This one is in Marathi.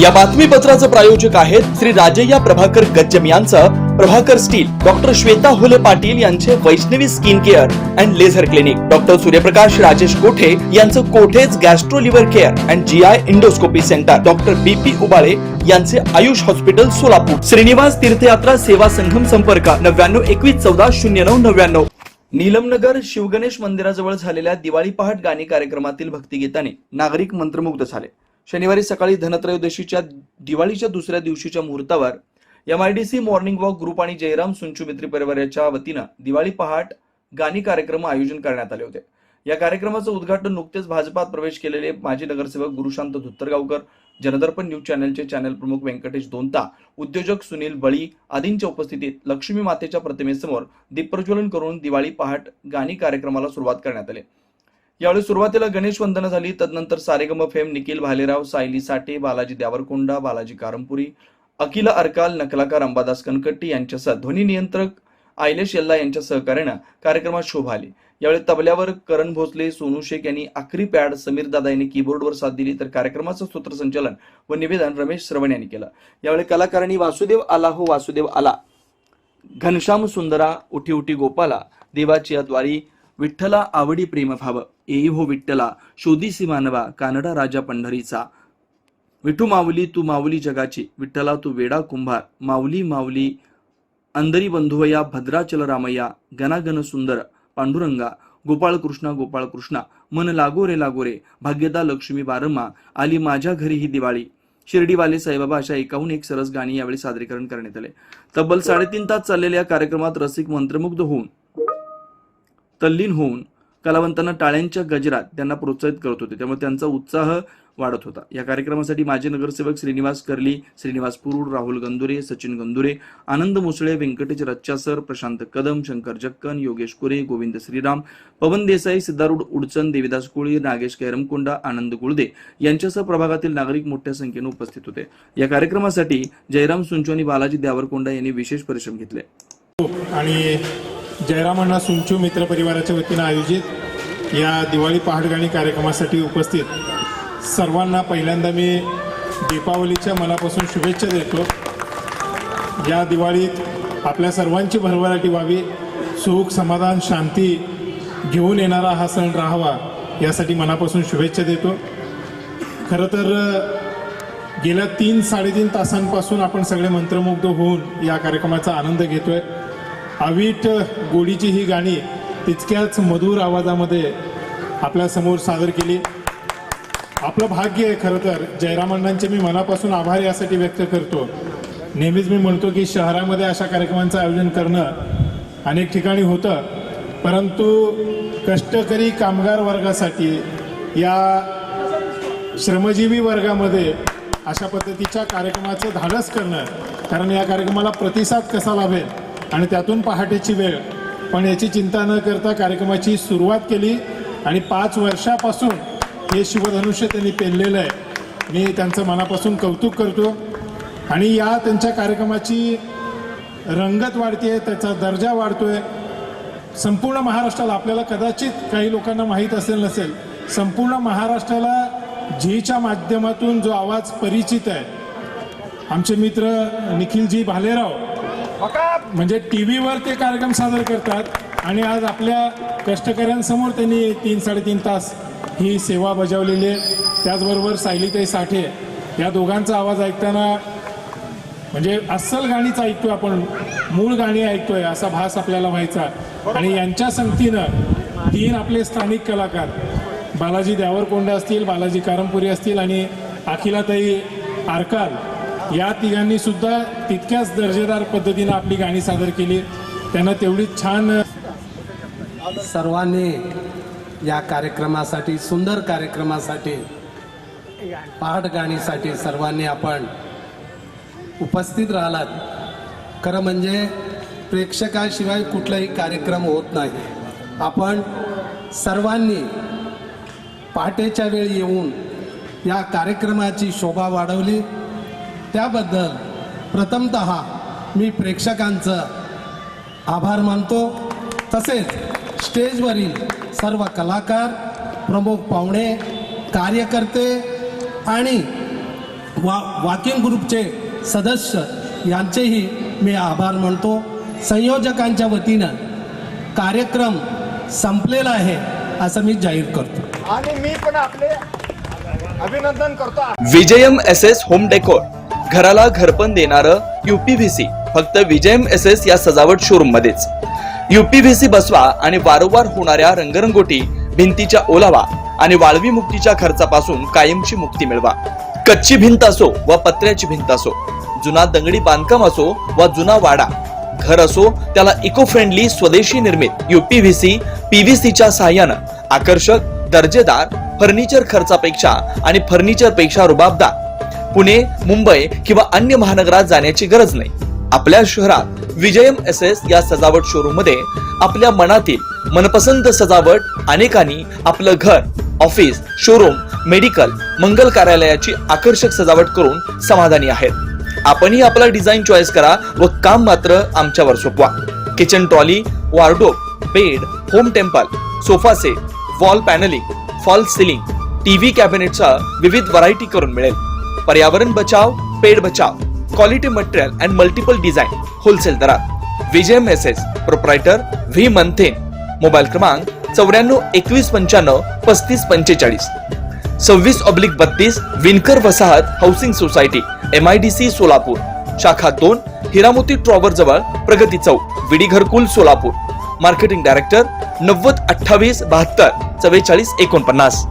या बातमीपत्राचं प्रायोजक आहेत श्री राजय्या प्रभाकर गज्जम यांचं. प्रभाकर स्टील डॉक्टर श्वेता होले पाटील यांचे Vaishnavi skin care and laser clinic. Doctor Suryaprakash Rajesh Kothe यांचं Kothe's gastro liver care and G I endoscopy centre. Doctor B P Ubale यांचे आयुष हॉस्पिटल सोलापूर. श्रीनिवास तीर्थयात्रा सेवा संघम संपर्क नव्याण्णव एकवीस चौदा शून्य नऊ नव्याण्णव. नीलमनगर शिवगणेश मंदिराजवळ झालेल्या दिवाळी पहाट गाणी कार्यक्रमातील भक्तिगीताने नागरिक मंत्रमुग्ध झाले. शनिवारी सकाळी धनत्रयोदशीच्या दिवाळीच्या दुसऱ्या दिवशीच्या मुहूर्तावर एमआयडीसी मॉर्निंग वॉक ग्रुप आणि जयराम सुंचू मित्री परिवाराच्या वतीनं दिवाळी पहाट गाणी कार्यक्रम आयोजन करण्यात आले होते. या कार्यक्रमाचं उद्घाटन नुकतेच भाजपात प्रवेश केलेले माजी नगरसेवक गुरुशांत धुत्तरगावकर जनदर्पण न्यूज चॅनलचे चॅनल प्रमुख व्यंकटेश दोनता उद्योजक सुनील बळी आदींच्या उपस्थितीत लक्ष्मी मातेच्या प्रतिमेसमोर दीपप्रज्वलन करून दिवाळी पहाट गाणी कार्यक्रमाला सुरुवात करण्यात आली. यावेळी सुरुवातीला गणेश वंदना झाली तदनंतर सारेगम फेम निखिल भालेराव सायली साठे बालाजी द्यावरकोंडा बालाजी कारंपुरी अखिल अरकाल नकलाकार अंबादास कनकट्टी यांच्यासह ध्वनी नियंत्रक आयलेश यल्ला यांच्या सहकार्यानं कार्यक्रमात शोभा आली. यावेळी तबल्यावर करण भोसले सोनू शेख यांनी आखरी पॅड समीर दादा यांनी कीबोर्डवर साथ दिली. तर कार्यक्रमाचं सूत्रसंचालन व निवेदन रमेश श्रवण यांनी केलं. यावेळी कलाकारांनी वासुदेव आला हो वासुदेव आला. घनश्याम सुंदरा उठी उठी गोपाला देवाची द्वारी विठ्ठला आवडी प्रेम भाव. येई हो विठ्ठला शोधीसी मानवा कानडा राजा पंढरीचा. विठू माऊली तू माऊली जगाची विठ्ठला तू वेडा कुंभार. माऊली माऊली अंदरी बंधुवया भद्राचल रामय्या गणागण सुंदर पांडुरंगा गोपाळ कृष्णा गोपाळ कृष्णा मन लागो रे लागो रे भाग्यदा लक्ष्मी बारमा आली माझ्या घरी ही दिवाळी. शिर्डीवाले साईबाबा अशा एकाहून एक सरस गाणी यावेळी सादरीकरण करण्यात आले. तब्बल साडेतीन तास चाललेल्या या कार्यक्रमात रसिक मंत्रमुग्ध होऊन तल्लीन होऊन कलावंतांना टाळ्यांच्या गजरात त्यांना प्रोत्साहित करत होते. त्यामुळे त्यांचा उत्साह वाढत होता. या कार्यक्रमासाठी माजी नगरसेवक श्रीनिवास करली श्रीनिवास पुरुड राहुल गंदुरे सचिन गंदुरे आनंद मुसळे व्यंकटेश रच्चासर प्रशांत कदम शंकर जक्कन योगेश कुरे गोविंद श्रीराम पवन देसाई सिद्धारूढ उडचन देविदास कोळी नागेश कैरमकोंडा आनंद गुळदे यांच्यासह प्रभागातील नागरिक मोठ्या संख्येने उपस्थित होते. या कार्यक्रमासाठी जयराम सुंचो आणि बालाजी द्यावरकोंडा यांनी विशेष परिश्रम घेतले. आणि जयरामण्णा सुंचू मित्र परिवाराच्या वतीनं आयोजित या दिवाळी पहाटगाणी कार्यक्रमासाठी उपस्थित सर्वांना पहिल्यांदा मी दीपावलीच्या मनापासून शुभेच्छा देतो. या दिवाळीत आपल्या सर्वांची भरभराटी व्हावी सुख समाधान शांती घेऊन येणारा हा सण राहावा यासाठी मनापासून शुभेच्छा देतो. खरं तर गेल्या तीन साडेतीन तासांपासून आपण सगळे मंत्रमुग्ध होऊन या कार्यक्रमाचा आनंद घेतोय. अवीट गोडीची ही गाणी तितक्याच मधुर आवाजामध्ये आपल्यासमोर सादर केली. आपलं भाग्य आहे खरं तर. जयरामण्णांचे मी मनापासून आभार यासाठी व्यक्त करतो. नेहमीच मी म्हणतो की शहरामध्ये अशा कार्यक्रमांचं आयोजन करणं अनेक ठिकाणी होतं. परंतु कष्टकरी कामगार वर्गासाठी या श्रमजीवी वर्गामध्ये अशा पद्धतीच्या कार्यक्रमाचं धाडस करणं कारण या कार्यक्रमाला प्रतिसाद कसा लाभेल? आणि त्यातून पहाटेची वेळ. पण याची चिंता न करता कार्यक्रमाची सुरुवात केली आणि पाच वर्षापासून हे शिवधनुष्य त्यांनी पेललेलं आहे. मी त्यांचं मनापासून कौतुक करतो. आणि या त्यांच्या कार्यक्रमाची रंगत वाढते त्याचा दर्जा वाढतोय. संपूर्ण महाराष्ट्राला आपल्याला कदाचित काही लोकांना माहीत असेल नसेल संपूर्ण महाराष्ट्राला झीच्या माध्यमातून जो आवाज परिचित आहे. आमचे मित्र निखिलजी भालेराव म्हणजे टी व्हीवर ते कार्यक्रम सादर करतात आणि आज आपल्या कष्टकऱ्यांसमोर त्यांनी तीन साडेतीन तास ही सेवा बजावलेली आहे. त्याचबरोबर सायलीताई साठे या दोघांचा आवाज ऐकताना म्हणजे अस्सल गाणीच ऐकतोय आपण मूळ गाणी ऐकतोय असा भास आपल्याला व्हायचा. आणि यांच्या संगतीनं तीन आपले स्थानिक कलाकार बालाजी द्यावरकोंडे असतील बालाजी कारमपुरी असतील आणि अखिलाताई आरकाल या तिघांनी सुद्धा तितक्याच दर्जेदार पद्धतीनं आपली गाणी सादर केली. त्यांना तेवढी छान सर्वांनी या कार्यक्रमासाठी सुंदर कार्यक्रमासाठी पहाट गाणीसाठी सर्वांनी आपण उपस्थित राहिलात. खरं म्हणजे प्रेक्षकाशिवाय कुठलाही कार्यक्रम होत नाही. आपण सर्वांनी पहाटेच्या वेळी येऊन या कार्यक्रमाची शोभा वाढवली. त्याबद्दल प्रथमत मी प्रेक्षकांचं आभार मानतो. तसेच स्टेजवरील सर्व कलाकार प्रमुख पाहुणे कार्यकर्ते आणि वा वॉकिंग ग्रुपचे सदस्य यांचेही मी आभार मानतो. संयोजकांच्या वतीनं कार्यक्रम संपलेला आहे असं मी जाहीर करतो. आणि मी पण आपले अभिनंदन करतो. Vijayam S S home decor. घराला घरपण देणारं युपीव्हीसी फक्त विजयम एस एस या सजावट शोरूम मध्येच युपीव्हीसी बसवा आणि वारंवार होणाऱ्या रंगरंगोटी भिंतीच्या ओलावा आणि वाळवी मुक्तीच्या खर्चापासून कायमची मुक्ती मिळवा. कच्ची भिंत असो व पत्र्याची भिंत असो जुना दंगडी बांधकाम असो वा जुना वाडा घर असो त्याला इको फ्रेंडली स्वदेशी निर्मित युपीव्हीसी पीव्हीसीच्या सहाय्यानं आकर्षक दर्जेदार फर्निचर खर्चापेक्षा आणि फर्निचरपेक्षा रुबाबदार पुणे मुंबई किंवा अन्य महानगरात जाण्याची गरज नाही. आपल्या शहरात विजयम एस एस या सजावट शोरूममध्ये आपल्या मनातील मनपसंत सजावट अनेकांनी आपलं घर ऑफिस शोरूम मेडिकल मंगल कार्यालयाची आकर्षक सजावट करून समाधानी आहेत. आपणही आपला डिझाईन चॉईस करा व काम मात्र आमच्यावर सोपवा. Kitchen trolley wardrobe bed home temple sofa set wall panelling false ceiling TV कॅबिनेटचा विविध व्हरायटी करून मिळेल. पर्यावरण बचाव पेड बचाव quality material and multiple design wholesale दरात. Vijay message proprietor V Manthen mobile क्रमांक चौऱ्याण्णव एकवीस पंच्याण्णव पस्तीस पंचेचाळीस. सव्वीस ऑब्लिक बत्तीस विनकर वसाहत housing society M I D C Solapur. शाखा दोन हिरामोती ट्रॉवर जवळ प्रगती चौक विडी घरकुल सोलापूर. मार्केटिंग डायरेक्टर नव्वद अठ्ठावीस बहात्तर चव्वेचाळीस एकोणपन्नास.